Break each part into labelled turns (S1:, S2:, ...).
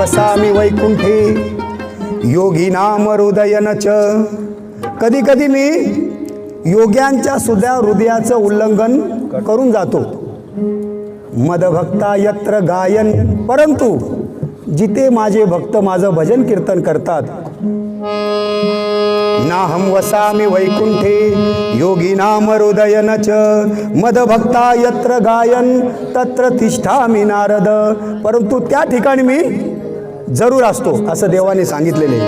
S1: वसामि वैकुंठे योगी नाम हृदयन च। कधी कधी मी योग्यांच्या सुद्धा हृदयाचं उल्लंघन करून जातो। मदभक्ता यत्र गायन। परंतु जिथे माझे भक्त माझं भजन कीर्तन करतात नाहम वसामि वैकुंठे योगी नाम हृदयन च। मदभक्ता यत्र गायन। तत्र तिष्ठामि नारद। परंतु त्या ठिकाणी मी जरूर असतो असं देवाने सांगितलेले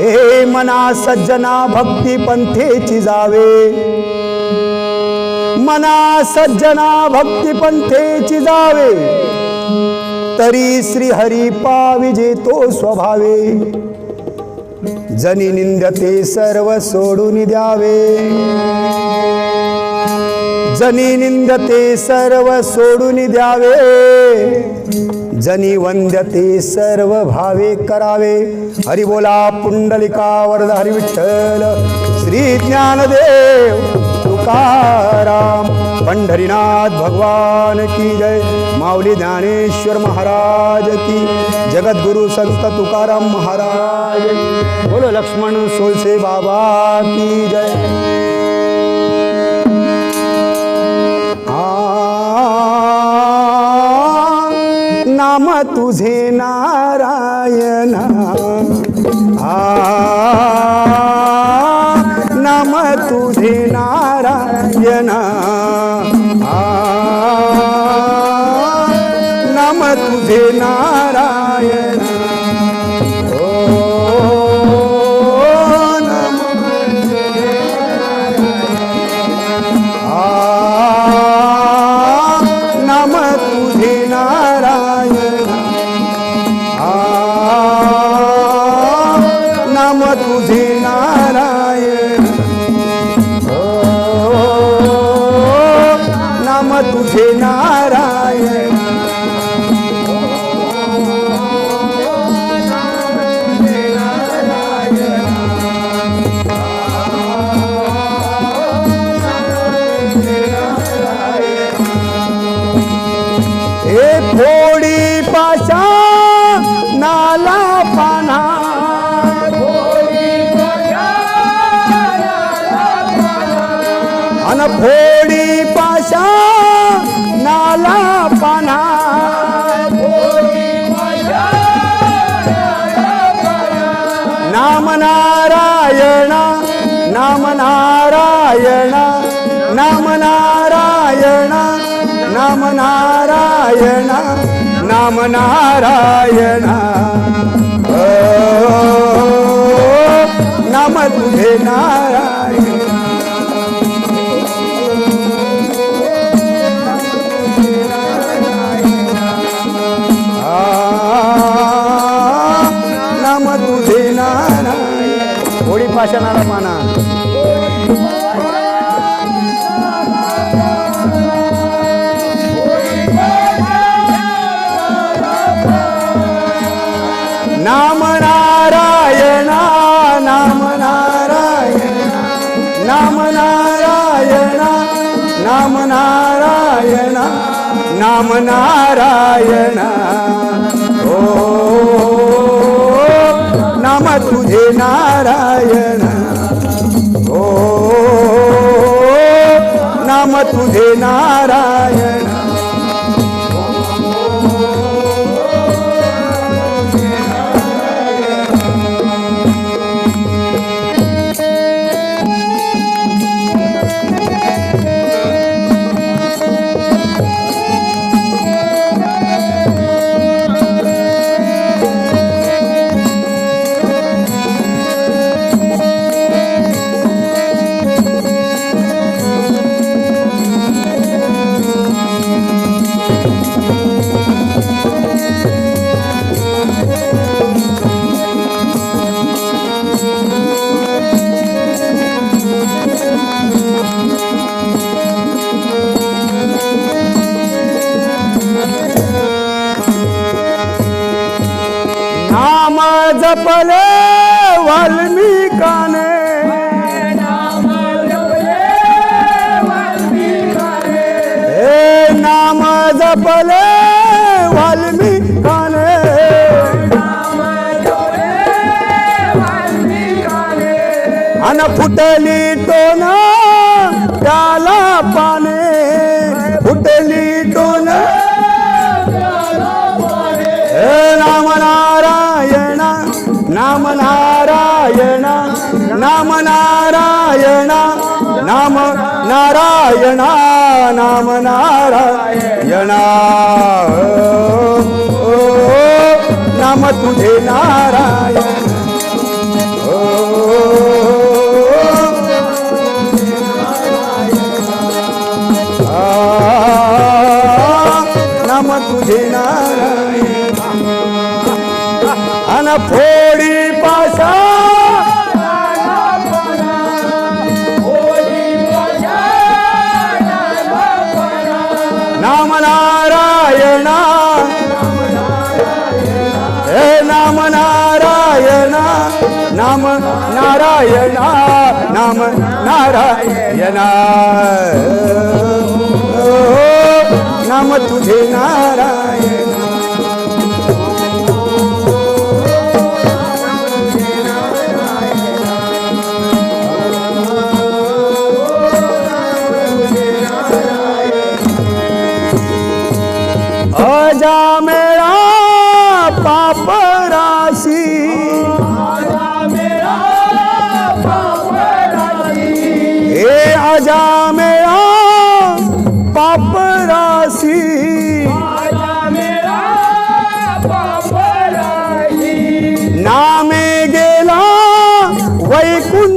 S1: हे मना सज्जना भक्ती पंथेची जावे. मना सज्जना भक्ती पंथेची जावे. तरी श्री हरी पाविजे तो स्वभावे. जनी निंदते सर्व सोडून द्यावे. जनी निंदते सर्व सोडून द्यावे. जनी वंद्यते सर्व भावे करावे. हरी बोला पुंडलिका वरद हरी विठ्ठल. श्री ज्ञानदेव तुकाराम. पंढरीनाथ भगवान की जय. माऊली ज्ञानेश्वर महाराज की जगद्गुरु संत तुकाराम महाराज बोलो लक्ष्मण सोलसे बाबा की जय. तुझे नारायण. आ नम तुझे नारायण. आ नम तुझे नारायण. नारायण नाम नारायण नाम नारायण नाम नारायण। नाम तुझे नारायण। नाम तुझे नारायण। होळी पाषाणाला माना। नारायण नाम नारायण. ओ नाम तुझे नारायण. ओ नाम तुझे नारायण. फुटली टोन त्याला पाने. फुटली टोन. नाम नारायण नाम नारायण नाम नारायण नाम नारायण नाम नारायण. ओ, नाम तुझे नारायण. नाम तुझे नारायण अन फोडी पासा नाम नारायण. हे नाम नारायण. नाम नारायण. नाम नारायण. नाम तुझे नारायण. अजा मेरा पापा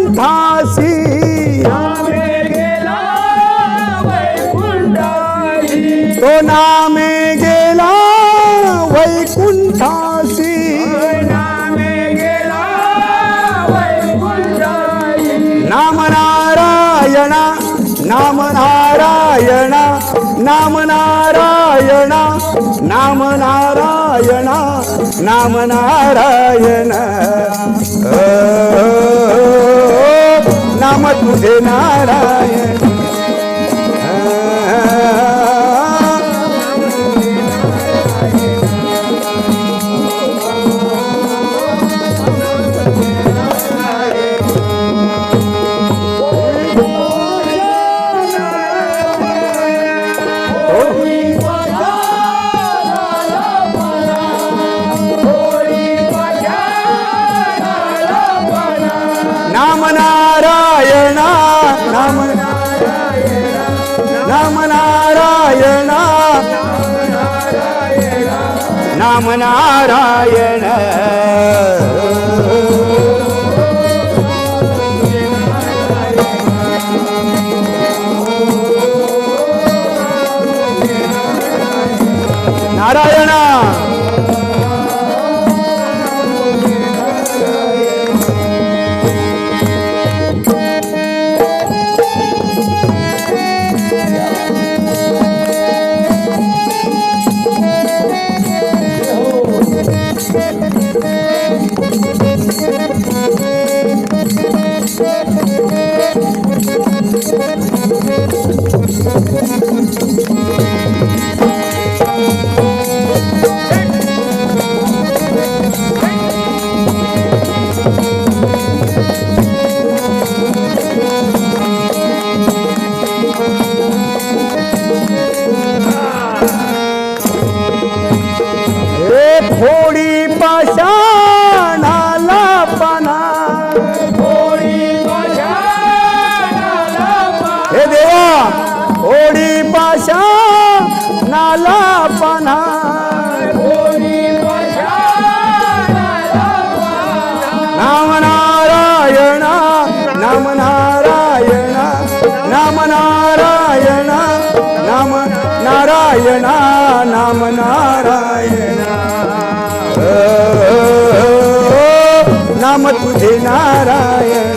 S1: वैकुंठासी तो नामे गेला वैकुंठासी नाम नारायण नाम नारायण नाम नारायण नाम नारायण नाम नारायण. तुझे नारायण. नारायण. नाम नारायण. नारायणा नाम नारायण. नाम तुझे नारायण.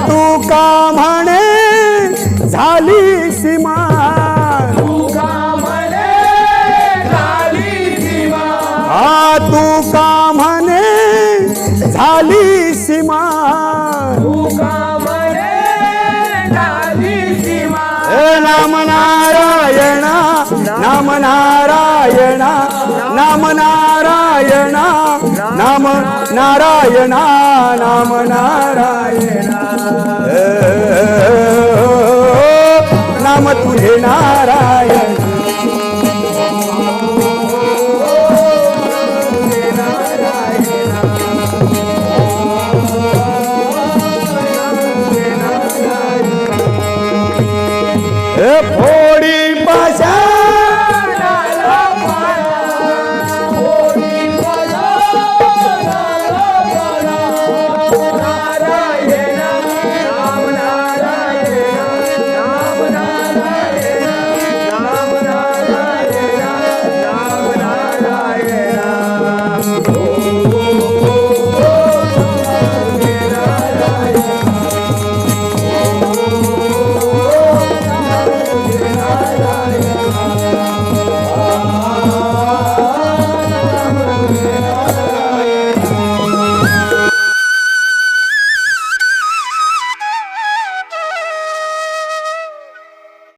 S1: हे तू का म्हणे झाली सीमा? हा तू का म्हणे झाली सीमा? हे नाम नारायण नाम नारायण नाम नारायण नाम नारायण नाम नारायण। नाम तुझे नारायण Oh